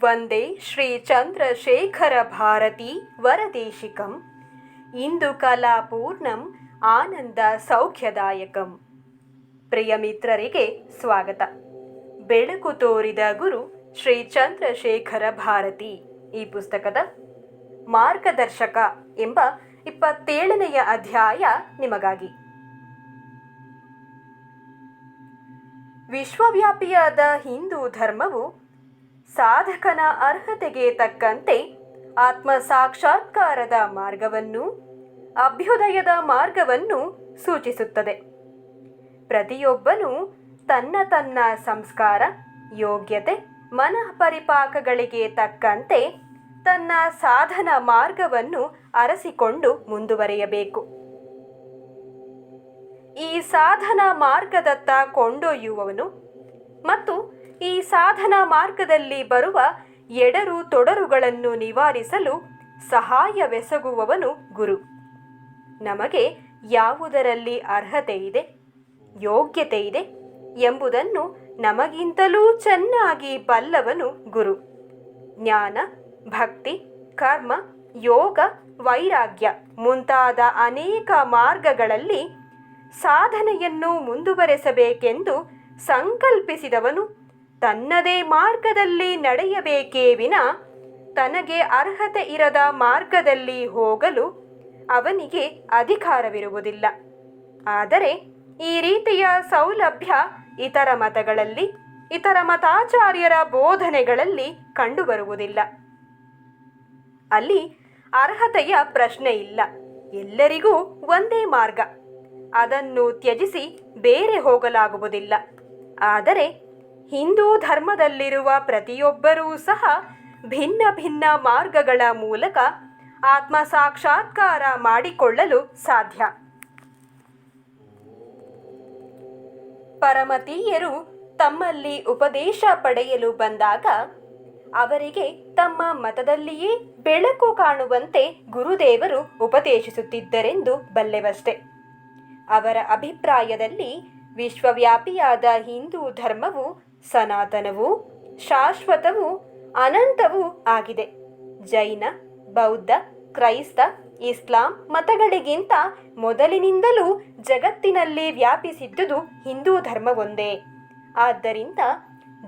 ವಂದೇ ಶ್ರೀ ಚಂದ್ರಶೇಖರ ಭಾರತಿ ವರದೇಶಿಕಂ. ಇಂದು ಕಲಾಪೂರ್ಣಂ ಆನಂದ ಸೌಖ್ಯದಾಯಕಂ. ಪ್ರಿಯ ಮಿತ್ರರಿಗೆ ಸ್ವಾಗತ. ಬೆಳಕು ತೋರಿದ ಗುರು ಶ್ರೀ ಚಂದ್ರಶೇಖರ ಭಾರತಿ. ಈ ಪುಸ್ತಕದ ಮಾರ್ಗದರ್ಶಕ ಎಂಬ ಇಪ್ಪತ್ತೇಳನೆಯ ಅಧ್ಯಾಯ ನಿಮಗಾಗಿ. ವಿಶ್ವವ್ಯಾಪಿಯಾದ ಹಿಂದೂ ಧರ್ಮವು ಸಾಧಕನ ಅರ್ಹತೆಗೆ ತಕ್ಕಂತೆ ಆತ್ಮ ಸಾಕ್ಷಾತ್ಕಾರದ ಮಾರ್ಗವನ್ನು, ಅಭ್ಯುದಯದ ಮಾರ್ಗವನ್ನು ಸೂಚಿಸುತ್ತದೆ. ಪ್ರತಿಯೊಬ್ಬನೂ ತನ್ನ ತನ್ನ ಸಂಸ್ಕಾರ, ಯೋಗ್ಯತೆ ಮನಃ ಪರಿಪಾಕಗಳಿಗೆ ತಕ್ಕಂತೆ ತನ್ನ ಸಾಧನ ಮಾರ್ಗವನ್ನು ಅರಸಿಕೊಂಡು ಮುಂದುವರೆಯಬೇಕು. ಈ ಸಾಧನ ಮಾರ್ಗದತ್ತ ಕೊಂಡೊಯ್ಯುವವನು ಮತ್ತು ಈ ಸಾಧನ ಮಾರ್ಗದಲ್ಲಿ ಬರುವ ಎಡರು ತೊಡರುಗಳನ್ನು ನಿವಾರಿಸಲು ಸಹಾಯವೆಸಗುವವನು ಗುರು. ನಮಗೆ ಯಾವುದರಲ್ಲಿ ಅರ್ಹತೆ ಇದೆ, ಯೋಗ್ಯತೆ ಇದೆ ಎಂಬುದನ್ನು ನಮಗಿಂತಲೂ ಚೆನ್ನಾಗಿ ಬಲ್ಲವನು ಗುರು. ಜ್ಞಾನ, ಭಕ್ತಿ, ಕರ್ಮ, ಯೋಗ, ವೈರಾಗ್ಯ ಮುಂತಾದ ಅನೇಕ ಮಾರ್ಗಗಳಲ್ಲಿ ಸಾಧನೆಯನ್ನು ಮುಂದುವರೆಸಬೇಕೆಂದು ಸಂಕಲ್ಪಿಸಿದವನು ತನ್ನದೇ ಮಾರ್ಗದಲ್ಲಿ ನಡೆಯಬೇಕೇ ವಿನ ತನಗೆ ಅರ್ಹತೆ ಇರದ ಮಾರ್ಗದಲ್ಲಿ ಹೋಗಲು ಅವನಿಗೆ ಅಧಿಕಾರವಿರುವುದಿಲ್ಲ. ಆದರೆ ಈ ರೀತಿಯ ಸೌಲಭ್ಯ ಇತರ ಮತಗಳಲ್ಲಿ, ಇತರ ಮತಾಚಾರ್ಯರ ಬೋಧನೆಗಳಲ್ಲಿ ಕಂಡುಬರುವುದಿಲ್ಲ. ಅಲ್ಲಿ ಅರ್ಹತೆಯ ಪ್ರಶ್ನೆ ಇಲ್ಲ. ಎಲ್ಲರಿಗೂ ಒಂದೇ ಮಾರ್ಗ. ಅದನ್ನು ತ್ಯಜಿಸಿ ಬೇರೆ ಹೋಗಲಾಗುವುದಿಲ್ಲ. ಆದರೆ ಹಿಂದೂ ಧರ್ಮದಲ್ಲಿರುವ ಪ್ರತಿಯೊಬ್ಬರೂ ಸಹ ಭಿನ್ನ ಭಿನ್ನ ಮಾರ್ಗಗಳ ಮೂಲಕ ಆತ್ಮ ಸಾಕ್ಷಾತ್ಕಾರ ಮಾಡಿಕೊಳ್ಳಲು ಸಾಧ್ಯ. ಪರಮತೀಯರು ತಮ್ಮಲ್ಲಿ ಉಪದೇಶ ಪಡೆಯಲು ಬಂದಾಗ ಅವರಿಗೆ ತಮ್ಮ ಮತದಲ್ಲಿಯೇ ಬೆಳಕು ಕಾಣುವಂತೆ ಗುರುದೇವರು ಉಪದೇಶಿಸುತ್ತಿದ್ದರೆಂದು ಬಲ್ಲೆವಷ್ಟೆ. ಅವರ ಅಭಿಪ್ರಾಯದಲ್ಲಿ ವಿಶ್ವವ್ಯಾಪಿಯಾದ ಹಿಂದೂ ಧರ್ಮವು ಸನಾತನವೂ ಶಾಶ್ವತವು ಅನಂತವೂ ಆಗಿದೆ. ಜೈನ, ಬೌದ್ಧ, ಕ್ರೈಸ್ತ, ಇಸ್ಲಾಂ ಮತಗಳಿಗಿಂತ ಮೊದಲಿನಿಂದಲೂ ಜಗತ್ತಿನಲ್ಲಿ ವ್ಯಾಪಿಸಿದ್ದುದು ಹಿಂದೂ ಧರ್ಮವೊಂದೇ. ಆದ್ದರಿಂದ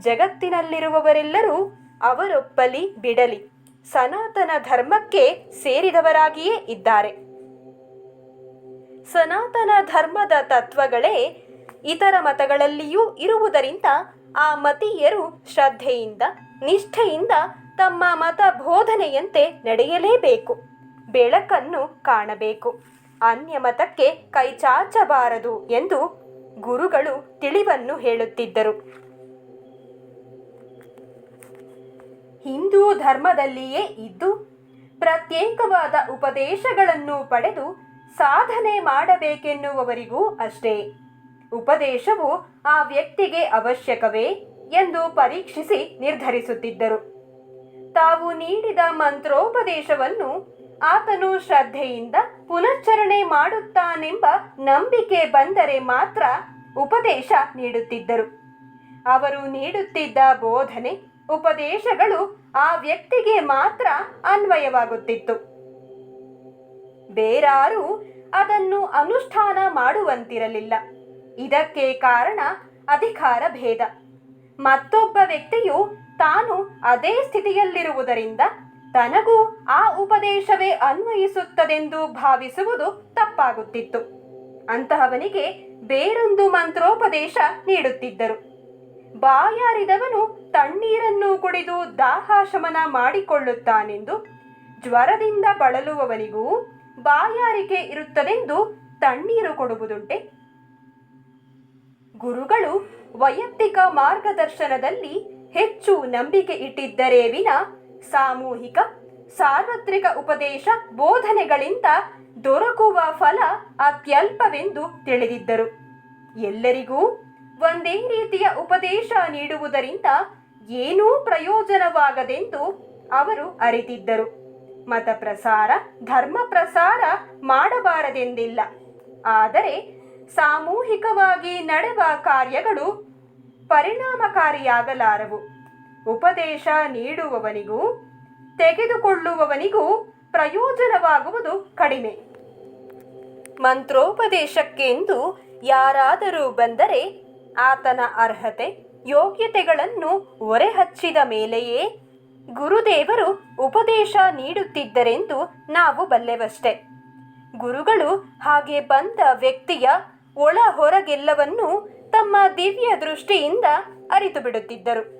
ಜಗತ್ತಿನಲ್ಲಿರುವವರೆಲ್ಲರೂ ಅವರೊಪ್ಪಲಿ ಬಿಡಲಿ. ಸನಾತನ ಧರ್ಮಕ್ಕೆ ಸೇರಿದವರಾಗಿಯೇ ಇದ್ದಾರೆ. ಸನಾತನ ಧರ್ಮದ ತತ್ವಗಳೇ ಇತರ ಮತಗಳಲ್ಲಿಯೂ ಇರುವುದರಿಂದ ಆ ಮತೀಯರು ಶ್ರದ್ಧೆಯಿಂದ, ನಿಷ್ಠೆಯಿಂದ ತಮ್ಮ ಮತ ಬೋಧನೆಯಂತೆ ನಡೆಯಲೇಬೇಕು. ಬೆಳಕನ್ನು ಕಾಣಬೇಕು. ಅನ್ಯ ಮತಕ್ಕೆ ಕೈಚಾಚಬಾರದು ಎಂದು ಗುರುಗಳು ತಿಳಿವನ್ನು ಹೇಳುತ್ತಿದ್ದರು. ಹಿಂದೂ ಧರ್ಮದಲ್ಲಿಯೇ ಇದ್ದು, ಪ್ರತ್ಯೇಕವಾದ ಉಪದೇಶಗಳನ್ನು ಪಡೆದು ಸಾಧನೆ ಮಾಡಬೇಕೆನ್ನುವವರಿಗೂ ಅಷ್ಟೇ. ಉಪದೇಶವು ಆ ವ್ಯಕ್ತಿಗೆ ಅವಶ್ಯಕವೇ ಎಂದು ಪರೀಕ್ಷಿಸಿ ನಿರ್ಧರಿಸುತ್ತಿದ್ದರು. ತಾವು ನೀಡಿದ ಮಂತ್ರೋಪದೇಶವನ್ನು ಆತನು ಶ್ರದ್ಧೆಯಿಂದ ಪುನಶ್ಚರಣೆ ಮಾಡುತ್ತಾನೆಂಬ ನಂಬಿಕೆ ಬಂದರೆ ಮಾತ್ರ ಉಪದೇಶ ನೀಡುತ್ತಿದ್ದರು. ಅವರು ನೀಡುತ್ತಿದ್ದ ಬೋಧನೆ, ಉಪದೇಶಗಳು ಆ ವ್ಯಕ್ತಿಗೆ ಮಾತ್ರ ಅನ್ವಯವಾಗುತ್ತಿತ್ತು. ಬೇರಾರೂ ಅದನ್ನು ಅನುಷ್ಠಾನ ಮಾಡುವಂತಿರಲಿಲ್ಲ. ಇದಕ್ಕೆ ಕಾರಣ ಅಧಿಕಾರ ಭೇದ. ಮತ್ತೊಬ್ಬ ವ್ಯಕ್ತಿಯು ತಾನು ಅದೇ ಸ್ಥಿತಿಯಲ್ಲಿರುವುದರಿಂದ ತನಗೂ ಆ ಉಪದೇಶವೇ ಅನ್ವಯಿಸುತ್ತದೆಂದು ಭಾವಿಸುವುದು ತಪ್ಪಾಗುತ್ತಿತ್ತು. ಅಂತಹವನಿಗೆ ಬೇರೊಂದು ಮಂತ್ರೋಪದೇಶ ನೀಡುತ್ತಿದ್ದರು. ಬಾಯಾರಿದವನು ತಣ್ಣೀರನ್ನು ಕುಡಿದು ದಾಹಾಶಮನ ಮಾಡಿಕೊಳ್ಳುತ್ತಾನೆಂದು, ಜ್ವರದಿಂದ ಬಳಲುವವನಿಗೂ ಬಾಯಾರಿಕೆ ಇರುತ್ತದೆಂದು ತಣ್ಣೀರು ಕೊಡುವುದುಂಟೆ. ಗುರುಗಳು ವೈಯಕ್ತಿಕ ಮಾರ್ಗದರ್ಶನದಲ್ಲಿ ಹೆಚ್ಚು ನಂಬಿಕೆ ಇಟ್ಟಿದ್ದರೇ ವಿನ ಸಾಮೂಹಿಕ, ಸಾರ್ವತ್ರಿಕ ಉಪದೇಶ ಬೋಧನೆಗಳಿಂದ ದೊರಕುವ ಫಲ ಅತ್ಯಲ್ಪವೆಂದು ತಿಳಿದಿದ್ದರು. ಎಲ್ಲರಿಗೂ ಒಂದೇ ರೀತಿಯ ಉಪದೇಶ ನೀಡುವುದರಿಂದ ಏನೂ ಪ್ರಯೋಜನವಾಗದೆಂದು ಅವರು ಅರಿತಿದ್ದರು. ಮತ ಪ್ರಸಾರ ಧರ್ಮ ಪ್ರಸಾರ ಮಾಡಬಾರದೆಂದಿಲ್ಲ. ಆದರೆ ಸಾಮೂಹಿಕವಾಗಿ ನಡೆವ ಕಾರ್ಯಗಳು ಪರಿಣಾಮಕಾರಿಯಾಗಲಾರವು. ಉಪದೇಶ ನೀಡುವವನಿಗೂ, ತೆಗೆದುಕೊಳ್ಳುವವನಿಗೂ ಪ್ರಯೋಜನವಾಗುವುದು ಕಡಿಮೆ. ಮಂತ್ರೋಪದೇಶಕ್ಕೆಂದು ಯಾರಾದರೂ ಬಂದರೆ ಆತನ ಅರ್ಹತೆ, ಯೋಗ್ಯತೆಗಳನ್ನು ಒರೆಹಚ್ಚಿದ ಮೇಲೆಯೇ ಗುರುದೇವರು ಉಪದೇಶ ನೀಡುತ್ತಿದ್ದರೆಂದು ನಾವು ಬಲ್ಲೆವಷ್ಟೆ. ಗುರುಗಳು ಹಾಗೆ ಬಂದ ವ್ಯಕ್ತಿಯ ಒಳ ಹೊರಗೆಲ್ಲವನ್ನೂ ತಮ್ಮ ದಿವ್ಯ ದೃಷ್ಟಿಯಿಂದ ಅರಿತು ಬಿಡುತ್ತಿದ್ದರು.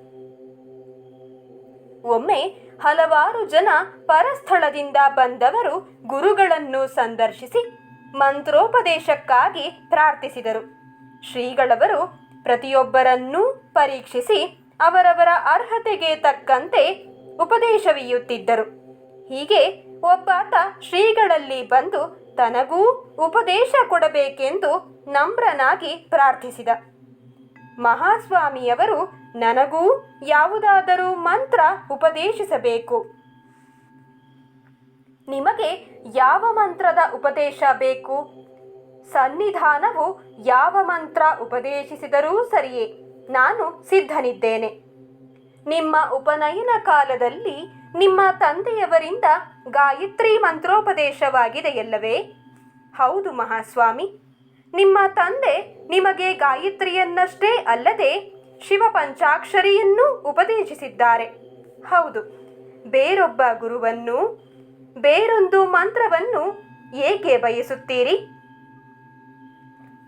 ಒಮ್ಮೆ ಹಲವಾರು ಜನ ಪರಸ್ಥಳದಿಂದ ಬಂದವರು ಗುರುಗಳನ್ನು ಸಂದರ್ಶಿಸಿ ಮಂತ್ರೋಪದೇಶಕ್ಕಾಗಿ ಪ್ರಾರ್ಥಿಸಿದರು. ಶ್ರೀಗಳವರು ಪ್ರತಿಯೊಬ್ಬರನ್ನೂ ಪರೀಕ್ಷಿಸಿ ಅವರವರ ಅರ್ಹತೆಗೆ ತಕ್ಕಂತೆ ಉಪದೇಶವೀಯುತ್ತಿದ್ದರು. ಹೀಗೆ ಒಬ್ಬಾತ ಶ್ರೀಗಳಲ್ಲಿ ಬಂದು ತನಗೂ ಉಪದೇಶ ಕೊಡಬೇಕೆಂದು ನಮ್ರನಾಗಿ ಪ್ರಾರ್ಥಿಸಿದ. ಮಹಾಸ್ವಾಮಿಯವರು, ನನಗೂ ಯಾವುದಾದರೂ ಮಂತ್ರ ಉಪದೇಶಿಸಬೇಕು. ನಿಮಗೆ ಯಾವ ಮಂತ್ರದ ಉಪದೇಶ ಬೇಕು? ಸನ್ನಿಧಾನವು ಯಾವ ಮಂತ್ರ ಉಪದೇಶಿಸಿದರೂ ಸರಿಯೇ. ನಾನು ಸಿದ್ಧನಿದ್ದೇನೆ. ನಿಮ್ಮ ಉಪನಯನ ಕಾಲದಲ್ಲಿ ನಿಮ್ಮ ತಂದೆಯವರಿಂದ ಗಾಯತ್ರಿ ಮಂತ್ರೋಪದೇಶವಾಗಿದೆಯಲ್ಲವೇ ಹೌದು ಮಹಾಸ್ವಾಮಿ. ನಿಮ್ಮ ತಂದೆ ನಿಮಗೆ ಗಾಯತ್ರಿಯನ್ನಷ್ಟೇ ಅಲ್ಲದೆ ಶಿವ ಪಂಚಾಕ್ಷರಿಯನ್ನೂ ಉಪದೇಶಿಸಿದ್ದಾರೆ. ಹೌದು, ಬೇರೊಬ್ಬ ಗುರುವನ್ನು, ಬೇರೊಂದು ಮಂತ್ರವನ್ನು ಏಕೆ ಬಯಸುತ್ತೀರಿ?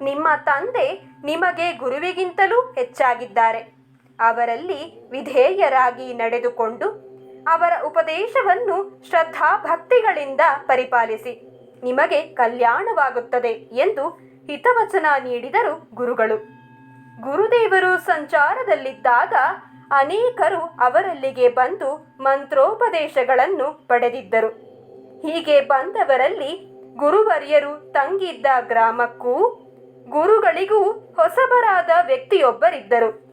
ನಿಮ್ಮ ತಂದೆ ನಿಮಗೆ ಗುರುವಿಗಿಂತಲೂ ಹೆಚ್ಚಾಗಿದ್ದಾರೆ. ಅವರಲ್ಲಿ ವಿಧೇಯರಾಗಿ ನಡೆದುಕೊಂಡು ಅವರ ಉಪದೇಶವನ್ನು ಶ್ರದ್ಧಾ ಭಕ್ತಿಗಳಿಂದ ಪರಿಪಾಲಿಸಿ. ನಿಮಗೆ ಕಲ್ಯಾಣವಾಗುತ್ತದೆ ಎಂದು ಹಿತವಚನ ನೀಡಿದರು ಗುರುಗಳು. ಗುರುದೇವರು ಸಂಚಾರದಲ್ಲಿದ್ದಾಗ ಅನೇಕರು ಅವರಲ್ಲಿಗೆ ಬಂದು ಮಂತ್ರೋಪದೇಶಗಳನ್ನು ಪಡೆದಿದ್ದರು. ಹೀಗೆ ಬಂದವರಲ್ಲಿ ಗುರುವರ್ಯರು ತಂಗಿದ್ದ ಗ್ರಾಮಕ್ಕೂ ಗುರುಗಳಿಗೂ ಹೊಸಬರಾದ ವ್ಯಕ್ತಿಯೊಬ್ಬರಿದ್ದರು.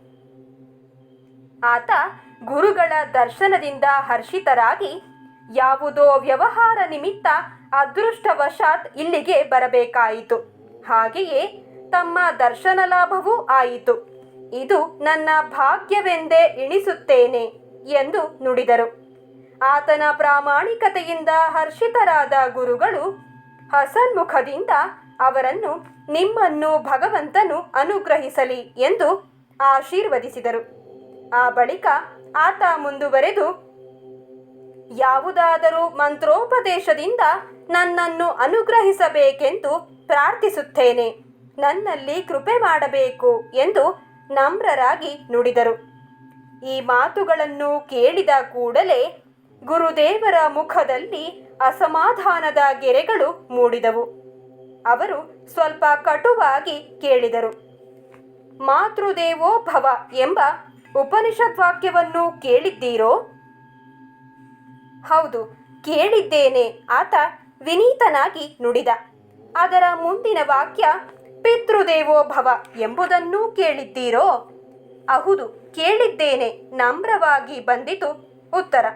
ಆತ ಗುರುಗಳ ದರ್ಶನದಿಂದ ಹರ್ಷಿತರಾಗಿ, ಯಾವುದೋ ವ್ಯವಹಾರ ನಿಮಿತ್ತ ಅದೃಷ್ಟವಶಾತ್ ಇಲ್ಲಿಗೆ ಬರಬೇಕಾಯಿತು. ಹಾಗೆಯೇ ತಮ್ಮ ದರ್ಶನ ಲಾಭವೂ ಆಯಿತು. ಇದು ನನ್ನ ಭಾಗ್ಯವೆಂದೇ ಇಣಿಸುತ್ತೇನೆ ಎಂದು ನುಡಿದರು. ಆತನ ಪ್ರಾಮಾಣಿಕತೆಯಿಂದ ಹರ್ಷಿತರಾದ ಗುರುಗಳು ಹಸನ್ಮುಖದಿಂದ ಅವರನ್ನು ನಿಮ್ಮನ್ನು ಭಗವಂತನು ಅನುಗ್ರಹಿಸಲಿ ಎಂದು ಆಶೀರ್ವದಿಸಿದರು. ಆ ಬಳಿಕ ಆತ ಮುಂದುವರೆದು, ಯಾವುದಾದರೂ ಮಂತ್ರೋಪದೇಶದಿಂದ ನನ್ನನ್ನು ಅನುಗ್ರಹಿಸಬೇಕೆಂದು ಪ್ರಾರ್ಥಿಸುತ್ತೇನೆ. ನನ್ನಲ್ಲಿ ಕೃಪೆ ಮಾಡಬೇಕು ಎಂದು ನಮ್ರರಾಗಿ ನುಡಿದರು. ಈ ಮಾತುಗಳನ್ನು ಕೇಳಿದ ಕೂಡಲೇ ಗುರುದೇವರ ಮುಖದಲ್ಲಿ ಅಸಮಾಧಾನದ ಗೆರೆಗಳು ಮೂಡಿದವು. ಅವರು ಸ್ವಲ್ಪ ಕಟುವಾಗಿ ಕೇಳಿದರು, ಮಾತೃದೇವೋ ಭವ ಎಂಬ ಉಪನಿಷತ್ ವಾಕ್ಯವನ್ನು ಕೇಳಿದ್ದೀರೋ? ಹೌದು, ಕೇಳಿದ್ದೇನೆ. ಆತ ವಿನೀತನಾಗಿ ನುಡಿದ. ಅದರ ಮುಂದಿನ ವಾಕ್ಯ, ಪಿತೃದೇವೋ ಭವ ಎಂಬುದನ್ನೂ ಕೇಳಿದ್ದೀರೋ? ಹೌದು, ಕೇಳಿದ್ದೇನೆ, ನಮ್ರವಾಗಿ ಬಂದಿತು ಉತ್ತರ.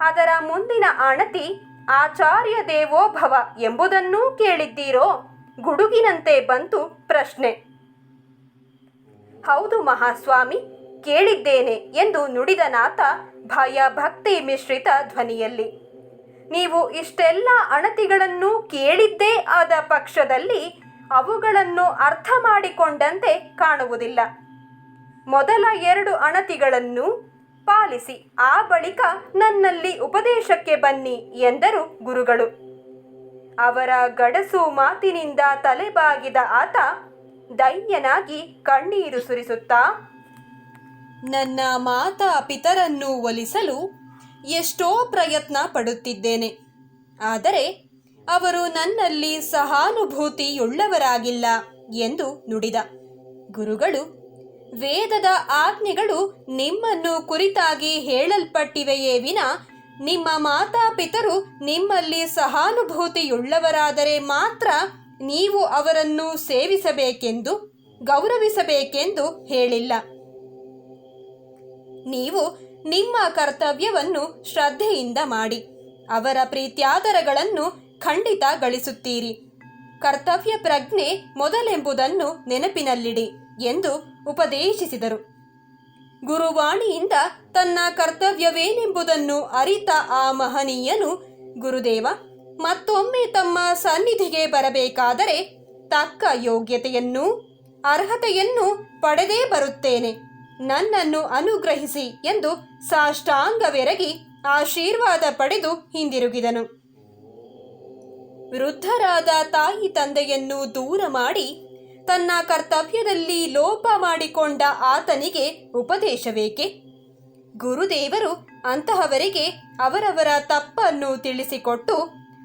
ಅದರ ಮುಂದಿನ ಆಣತಿ, ಆಚಾರ್ಯ ದೇವೋ ಭವ ಎಂಬುದನ್ನೂ ಕೇಳಿದ್ದೀರೋ? ಗುಡುಗಿನಂತೆ ಬಂತು ಪ್ರಶ್ನೆ. ಹೌದು ಮಹಾಸ್ವಾಮಿ ಕೇಳಿದ್ದೇನೆ ಎಂದು ನುಡಿದ ನಾಥ ಭಯ ಭಕ್ತಿ ಮಿಶ್ರಿತ ಧ್ವನಿಯಲ್ಲಿ. ನೀವು ಇಷ್ಟೆಲ್ಲ ಅಣತಿಗಳನ್ನು ಕೇಳಿದ್ದೇ ಆದ ಪಕ್ಷದಲ್ಲಿ ಅವುಗಳನ್ನು ಅರ್ಥ ಮಾಡಿಕೊಂಡಂತೆ ಕಾಣುವುದಿಲ್ಲ. ಮೊದಲ ಎರಡು ಅಣತಿಗಳನ್ನು ಪಾಲಿಸಿ ಆ ಬಳಿಕ ನನ್ನಲ್ಲಿ ಉಪದೇಶಕ್ಕೆ ಬನ್ನಿ ಎಂದರು ಗುರುಗಳು. ಅವರ ಗಡಸು ಮಾತಿನಿಂದ ತಲೆಬಾಗಿದ ಆತ ದೈನ್ಯನಾಗಿ ಕಣ್ಣೀರು ಸುರಿಸುತ್ತಾ ನನ್ನ ಮಾತಾ ಪಿತರನ್ನು ಒಲಿಸಲು ಎಷ್ಟೋ ಪ್ರಯತ್ನ ಪಡುತ್ತಿದ್ದೇನೆ. ಆದರೆ ಅವರು ನನ್ನಲ್ಲಿ ಸಹಾನುಭೂತಿಯುಳ್ಳವರಾಗಿಲ್ಲ ಎಂದು ನುಡಿದ. ಗುರುಗಳು, ವೇದದ ಆಜ್ಞೆಗಳು ನಿಮ್ಮನ್ನು ಕುರಿತಾಗಿ ಹೇಳಲ್ಪಟ್ಟಿವೆಯೇ ವಿನ ನಿಮ್ಮ ಮಾತಾಪಿತರು ನಿಮ್ಮಲ್ಲಿ ಸಹಾನುಭೂತಿಯುಳ್ಳವರಾದರೆ ಮಾತ್ರ ನೀವು ಅವರನ್ನು ಸೇವಿಸಬೇಕೆಂದು, ಗೌರವಿಸಬೇಕೆಂದು ಹೇಳಿಲ್ಲ. ನೀವು ನಿಮ್ಮ ಕರ್ತವ್ಯವನ್ನು ಶ್ರದ್ಧೆಯಿಂದ ಮಾಡಿ. ಅವರ ಪ್ರೀತ್ಯಾದರಗಳನ್ನು ಖಂಡಿತ ಗಳಿಸುತ್ತೀರಿ. ಕರ್ತವ್ಯ ಪ್ರಜ್ಞೆ ಮೊದಲೆಂಬುದನ್ನು ನೆನಪಿನಲ್ಲಿಡಿ ಎಂದು ಉಪದೇಶಿಸಿದರು. ಗುರುವಾಣಿಯಿಂದ ತನ್ನ ಕರ್ತವ್ಯವೇನೆಂಬುದನ್ನು ಅರಿತ ಆ ಮಹನೀಯನು, ಗುರುದೇವ, ಮತ್ತೊಮ್ಮೆ ತಮ್ಮ ಸನ್ನಿಧಿಗೆ ಬರಬೇಕಾದರೆ ತಕ್ಕ ಯೋಗ್ಯತೆಯನ್ನೂ ಅರ್ಹತೆಯನ್ನು ಪಡೆದೇ ಬರುತ್ತೇನೆ. ನನ್ನನ್ನು ಅನುಗ್ರಹಿಸಿ ಎಂದು ಸಾಷ್ಟಾಂಗವೆರಗಿ ಆಶೀರ್ವಾದ ಪಡೆದು ಹಿಂದಿರುಗಿದನು. ವೃದ್ಧರಾದ ತಾಯಿ ತಂದೆಯನ್ನು ದೂರ ಮಾಡಿ ತನ್ನ ಕರ್ತವ್ಯದಲ್ಲಿ ಲೋಪ ಮಾಡಿಕೊಂಡ ಆತನಿಗೆ ಉಪದೇಶವೇಕೆ? ಗುರುದೇವರು ಅಂತಹವರಿಗೆ ಅವರವರ ತಪ್ಪನ್ನು ತಿಳಿಸಿಕೊಟ್ಟು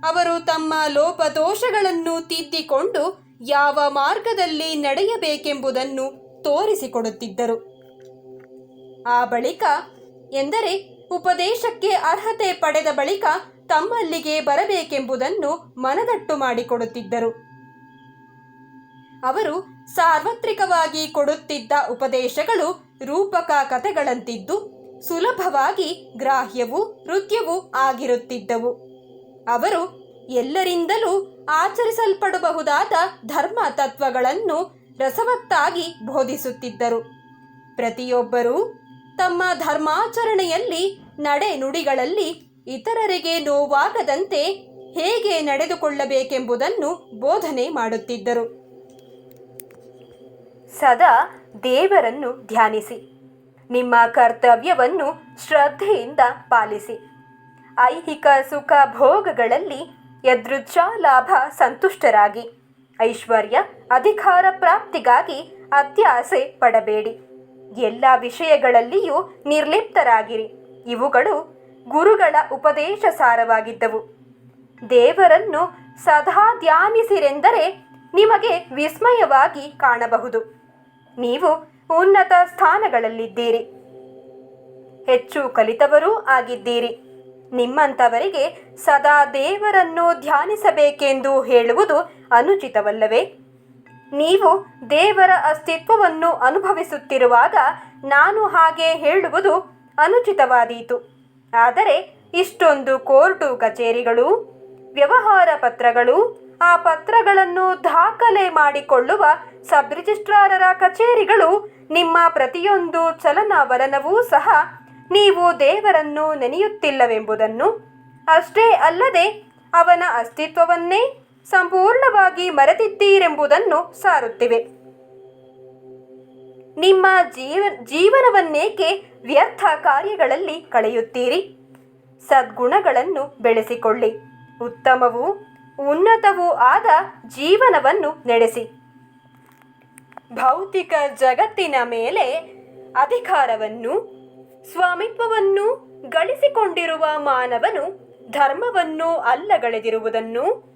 ಅವರು ತಮ್ಮ ಲೋಪದೋಷಗಳನ್ನು ತಿದ್ದಿಕೊಂಡು ಯಾವ ಮಾರ್ಗದಲ್ಲಿ ನಡೆಯಬೇಕೆಂಬುದನ್ನು ತೋರಿಸಿಕೊಡುತ್ತಿದ್ದರು. ಆ ಬಳಿಕ ಎಂದರೆ ಉಪದೇಶಕ್ಕೆ ಅರ್ಹತೆ ಪಡೆದ ಬಳಿಕ ತಮ್ಮಲ್ಲಿಗೆ ಬರಬೇಕೆಂಬುದನ್ನು ಮನದಟ್ಟು ಮಾಡಿಕೊಡುತ್ತಿದ್ದರು. ಅವರು ಸಾರ್ವತ್ರಿಕವಾಗಿ ಕೊಡುತ್ತಿದ್ದ ಉಪದೇಶಗಳು ರೂಪಕ ಕಥೆಗಳಂತಿದ್ದು, ಸುಲಭವಾಗಿ ಗ್ರಾಹ್ಯವೂ ನೃತ್ಯವೂ ಆಗಿರುತ್ತಿದ್ದವು. ಅವರು ಎಲ್ಲರಿಂದಲೂ ಆಚರಿಸಲ್ಪಡಬಹುದಾದ ಧರ್ಮ ತತ್ವಗಳನ್ನು ರಸವತ್ತಾಗಿ ಬೋಧಿಸುತ್ತಿದ್ದರು. ಪ್ರತಿಯೊಬ್ಬರೂ ತಮ್ಮ ಧರ್ಮಾಚರಣೆಯಲ್ಲಿ ನಡೆ ನುಡಿಗಳಲ್ಲಿ ಇತರರಿಗೆ ನೋವಾಗದಂತೆ ಹೇಗೆ ನಡೆದುಕೊಳ್ಳಬೇಕೆಂಬುದನ್ನು ಬೋಧನೆ ಮಾಡುತ್ತಿದ್ದರು. ಸದಾ ದೇವರನ್ನು ಧ್ಯಾನಿಸಿ. ನಿಮ್ಮ ಕರ್ತವ್ಯವನ್ನು ಶ್ರದ್ಧೆಯಿಂದ ಪಾಲಿಸಿ. ಐಹಿಕ ಸುಖ ಭೋಗಗಳಲ್ಲಿ ಯದೃಚ್ಛಾ ಲಾಭ ಸಂತುಷ್ಟರಾಗಿ. ಐಶ್ವರ್ಯ ಅಧಿಕಾರ ಪ್ರಾಪ್ತಿಗಾಗಿ ಅತ್ಯಾಸೆ ಪಡಬೇಡಿ. ಎಲ್ಲ ವಿಷಯಗಳಲ್ಲಿಯೂ ನಿರ್ಲಿಪ್ತರಾಗಿರಿ. ಇವುಗಳು ಗುರುಗಳ ಉಪದೇಶ ಸಾರವಾಗಿದ್ದವು ದೇವರನ್ನು ಸದಾ ಧ್ಯಾನಿಸಿರೆಂದರೆ ನಿಮಗೆ ವಿಸ್ಮಯವಾಗಿ ಕಾಣಬಹುದು. ನೀವು ಉನ್ನತ ಸ್ಥಾನಗಳಲ್ಲಿದ್ದೀರಿ. ಹೆಚ್ಚು ಕಲಿತವರೂ ಆಗಿದ್ದೀರಿ. ನಿಮ್ಮಂಥವರಿಗೆ ಸದಾ ದೇವರನ್ನು ಧ್ಯಾನಿಸಬೇಕೆಂದು ಹೇಳುವುದು ಅನುಚಿತವಲ್ಲವೇ? ನೀವು ದೇವರ ಅಸ್ತಿತ್ವವನ್ನು ಅನುಭವಿಸುತ್ತಿರುವಾಗ ನಾನು ಹಾಗೆ ಹೇಳುವುದು ಅನುಚಿತವಾದೀತು. ಆದರೆ ಇಷ್ಟೊಂದು ಕೋರ್ಟು ಕಚೇರಿಗಳು, ವ್ಯವಹಾರ ಪತ್ರಗಳು, ಆ ಪತ್ರಗಳನ್ನು ದಾಖಲೆ ಮಾಡಿಕೊಳ್ಳುವ ಸಬ್ ರಿಜಿಸ್ಟ್ರಾರರ ಕಚೇರಿಗಳು, ನಿಮ್ಮ ಪ್ರತಿಯೊಂದು ಚಲನವಲನವೂ ಸಹ ನೀವು ದೇವರನ್ನು ನೆನೆಯುತ್ತಿಲ್ಲವೆಂಬುದನ್ನು, ಅಷ್ಟೇ ಅಲ್ಲದೆ ಅವನ ಅಸ್ತಿತ್ವವನ್ನೇ ಸಂಪೂರ್ಣವಾಗಿ ಮರೆತಿದ್ದೀರೆಂಬುದನ್ನು ಸಾರುತ್ತಿವೆ. ನಿಮ್ಮ ಜೀವ, ಜೀವನವನ್ನೇಕೆ ವ್ಯರ್ಥ ಕಾರ್ಯಗಳಲ್ಲಿ ಕಳೆಯುತ್ತೀರಿ? ಸದ್ಗುಣಗಳನ್ನು ಬೆಳೆಸಿಕೊಳ್ಳಿ. ಉತ್ತಮವೂ ಉನ್ನತವೂ ಆದ ಜೀವನವನ್ನು ನಡೆಸಿ. ಭೌತಿಕ ಜಗತ್ತಿನ ಮೇಲೆ ಅಧಿಕಾರವನ್ನು, ಸ್ವಾಮಿತ್ವವನ್ನು ಗಳಿಸಿಕೊಂಡಿರುವ ಮಾನವನು ಧರ್ಮವನ್ನು ಅಲ್ಲಗಳೆದಿರುವುದನ್ನು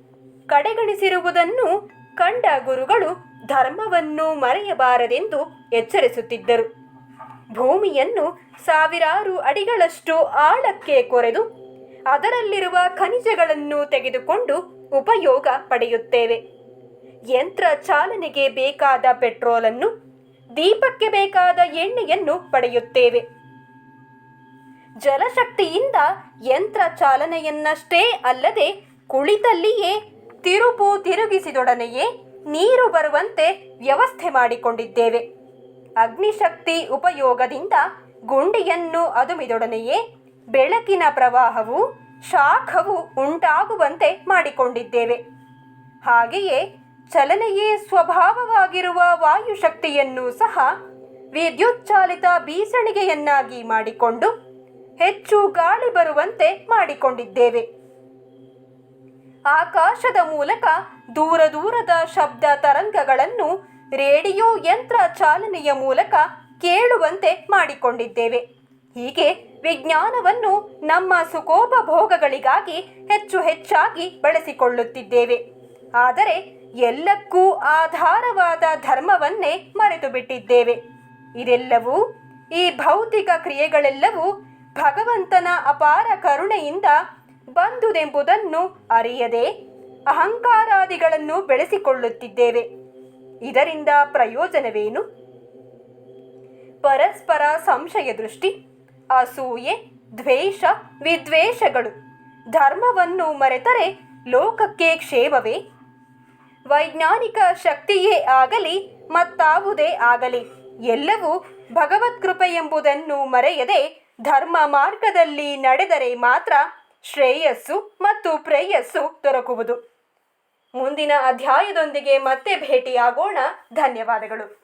ಕಡೆಗಣಿಸಿರುವುದನ್ನು ಕಂಡ ಗುರುಗಳು ಧರ್ಮವನ್ನು ಮರೆಯಬಾರದೆಂದು ಎಚ್ಚರಿಸುತ್ತಿದ್ದರು. ಭೂಮಿಯನ್ನು ಸಾವಿರಾರು ಅಡಿಗಳಷ್ಟು ಆಳಕ್ಕೆ ಕೊರೆದು ಅದರಲ್ಲಿರುವ ಖನಿಜಗಳನ್ನು ತೆಗೆದುಕೊಂಡು ಉಪಯೋಗ ಪಡೆಯುತ್ತೇವೆ. ಯಂತ್ರ ಚಾಲನೆಗೆ ಬೇಕಾದ ಪೆಟ್ರೋಲನ್ನು, ದೀಪಕ್ಕೆ ಬೇಕಾದ ಎಣ್ಣೆಯನ್ನು ಪಡೆಯುತ್ತೇವೆ. ಜಲಶಕ್ತಿಯಿಂದ ಯಂತ್ರ ಚಾಲನೆಯನ್ನಷ್ಟೇ ಅಲ್ಲದೆ ಕುಳಿತಲ್ಲಿಯೇ ತಿರುಪು ತಿರುಗಿಸಿದೊಡನೆಯೇ ನೀರು ಬರುವಂತೆ ವ್ಯವಸ್ಥೆ ಮಾಡಿಕೊಂಡಿದ್ದೇವೆ. ಅಗ್ನಿಶಕ್ತಿ ಉಪಯೋಗದಿಂದ ಗುಂಡಿಯನ್ನು ಅದುಮಿದೊಡನೆಯೇ ಬೆಳಕಿನ ಪ್ರವಾಹವು ಶಾಖವು ಉಂಟಾಗುವಂತೆ ಮಾಡಿಕೊಂಡಿದ್ದೇವೆ. ಹಾಗೆಯೇ ಚಲನೆಯೇ ಸ್ವಭಾವವಾಗಿರುವ ವಾಯುಶಕ್ತಿಯನ್ನು ಸಹ ವಿದ್ಯುಚ್ಚಾಲಿತ ಬೀಸಣಿಗೆಯನ್ನಾಗಿ ಮಾಡಿಕೊಂಡು ಹೆಚ್ಚು ಗಾಳಿ ಬರುವಂತೆ ಮಾಡಿಕೊಂಡಿದ್ದೇವೆ. ಆಕಾಶದ ಮೂಲಕ ದೂರ ದೂರದ ಶಬ್ದ ತರಂಗಗಳನ್ನು ರೇಡಿಯೋ ಯಂತ್ರ ಚಾಲನೆಯ ಮೂಲಕ ಕೇಳುವಂತೆ ಮಾಡಿಕೊಂಡಿದ್ದೇವೆ. ಹೀಗೆ ವಿಜ್ಞಾನವನ್ನು ನಮ್ಮ ಸುಖೋಪಭೋಗಗಳಿಗಾಗಿ ಹೆಚ್ಚು ಹೆಚ್ಚಾಗಿ ಬಳಸಿಕೊಳ್ಳುತ್ತಿದ್ದೇವೆ. ಆದರೆ ಎಲ್ಲಕ್ಕೂ ಆಧಾರವಾದ ಧರ್ಮವನ್ನೇ ಮರೆತು ಬಿಟ್ಟಿದ್ದೇವೆ ಇದೆಲ್ಲವೂ ಈ ಭೌತಿಕ ಕ್ರಿಯೆಗಳೆಲ್ಲವೂ ಭಗವಂತನ ಅಪಾರ ಕರುಣೆಯಿಂದ ಬಂದುದೆಂಬುದನ್ನು ಅರಿಯದೆ ಅಹಂಕಾರಾದಿಗಳನ್ನು ಬೆಳೆಸಿಕೊಳ್ಳುತ್ತಿದ್ದೇವೆ. ಇದರಿಂದ ಪ್ರಯೋಜನವೇನು? ಪರಸ್ಪರ ಸಂಶಯ ದೃಷ್ಟಿ, ಅಸೂಯೆ, ದ್ವೇಷ, ವಿದ್ವೇಷಗಳು. ಧರ್ಮವನ್ನು ಮರೆತರೆ ಲೋಕಕ್ಕೆ ಕ್ಷೇಮವೇ? ವೈಜ್ಞಾನಿಕ ಶಕ್ತಿಯೇ ಆಗಲಿ, ಮತ್ತಾವುದೇ ಆಗಲಿ, ಎಲ್ಲವೂ ಭಗವತ್ ಕೃಪೆ ಎಂಬುದನ್ನು ಮರೆಯದೆ ಧರ್ಮ ಮಾರ್ಗದಲ್ಲಿ ನಡೆದರೆ ಮಾತ್ರ ಶ್ರೇಯಸ್ಸು ಮತ್ತು ಪ್ರೇಯಸ್ಸು ದೊರಕುವುದು. ಮುಂದಿನ ಅಧ್ಯಾಯದೊಂದಿಗೆ ಮತ್ತೆ ಭೇಟಿಯಾಗೋಣ. ಧನ್ಯವಾದಗಳು.